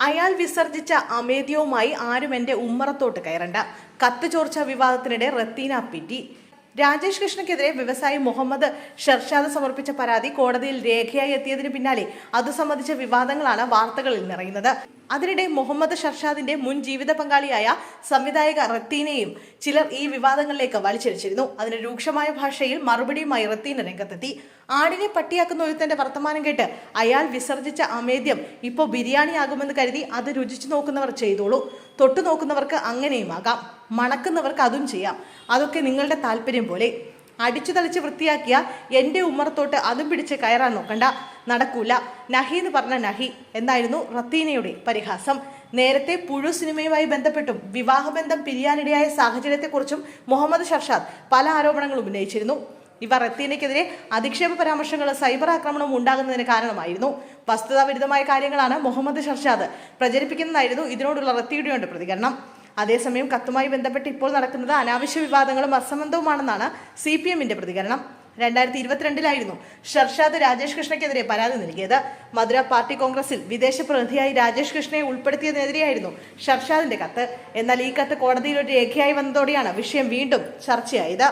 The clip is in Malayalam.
അയാൾ വിസർജിച്ച അമേദ്യവുമായി ആരും എന്റെ ഉമ്മറത്തോട്ട് കയറണ്ട. കത്ത് ചോർച്ച വിവാദത്തിനിടെ റത്തീന പിറ്റി രാജേഷ് കൃഷ്ണയ്ക്കെതിരെ വ്യവസായി മുഹമ്മദ് ഷർഷാദ് സമർപ്പിച്ച പരാതി കോടതിയിൽ രേഖയായി എത്തിയതിന് പിന്നാലെ അത് സംബന്ധിച്ച വിവാദങ്ങളാണ് വാർത്തകളിൽ നിറയുന്നത്. അതിനിടെ മുഹമ്മദ് ഷർഷാദിന്റെ മുൻ ജീവിത പങ്കാളിയായ സംവിധായക റത്തീനെയും ചിലർ ഈ വിവാദങ്ങളിലേക്ക് വലിച്ചിരിച്ചിരുന്നു അതിന് രൂക്ഷമായ ഭാഷയിൽ മറുപടിയുമായി റത്തീന രംഗത്തെത്തി. ആടിനെ പട്ടിയാക്കുന്ന ഒരുത്തന്റെ വർത്തമാനം കേട്ട് അയാൾ വിസർജിച്ച അമേദ്യം ഇപ്പോൾ ബിരിയാണിയാകുമെന്ന് കരുതി അത് രുചിച്ചു നോക്കുന്നവർ ചെയ്തോളൂ. തൊട്ടു നോക്കുന്നവർക്ക് അങ്ങനെയും ആകാം. മണക്കുന്നവർക്ക് അതും ചെയ്യാം. അതൊക്കെ നിങ്ങളുടെ താല്പര്യം പോലെ. അടിച്ചു തളിച്ച് വൃത്തിയാക്കിയ എന്റെ ഉമ്മറത്തോട്ട് അതും പിടിച്ച് കയറാൻ നോക്കണ്ട. നടക്കൂല. നഹി എന്ന് പറഞ്ഞ നഹി എന്നായിരുന്നു റത്തീനയുടെ പരിഹാസം. നേരത്തെ പുഴു സിനിമയുമായി ബന്ധപ്പെട്ടും വിവാഹബന്ധം പിരിയാനിടയായ സാഹചര്യത്തെക്കുറിച്ചും മുഹമ്മദ് ഷർഷാദ് പല ആരോപണങ്ങളും ഉന്നയിച്ചിരുന്നു. ഇവ റത്തീനയ്ക്കെതിരെ അധിക്ഷേപ പരാമർശങ്ങൾ സൈബർ ആക്രമണവും ഉണ്ടാകുന്നതിന് കാരണമായിരുന്നു. വസ്തുതാവിരുദ്ധമായ കാര്യങ്ങളാണ് മുഹമ്മദ് ഷർഷാദ് പ്രചരിപ്പിക്കുന്നതായിരുന്നു ഇതിനോടുള്ള റത്തിയുടെ പ്രതികരണം. അതേസമയം കത്തുമായി ബന്ധപ്പെട്ട് ഇപ്പോൾ നടക്കുന്നത് അനാവശ്യ വിവാദങ്ങളും അസംബന്ധവുമാണെന്നാണ് സി പി എമ്മിന്റെ പ്രതികരണം. രണ്ടായിരത്തി ഇരുപത്തിരണ്ടിലായിരുന്നു ഷർഷാദ് രാജേഷ് കൃഷ്ണയ്ക്കെതിരെ പരാതി നൽകിയത്. മധുര പാർട്ടി കോൺഗ്രസിൽ വിദേശ പ്രതിനിധിയായി രാജേഷ് കൃഷ്ണയെ ഉൾപ്പെടുത്തിയതിനെതിരെയായിരുന്നു ഷർഷാദിന്റെ കത്ത്. എന്നാൽ ഈ കത്ത് കോടതിയിൽ ഒരു രേഖയായി വന്നതോടെയാണ് വിഷയം വീണ്ടും ചർച്ചയായത്.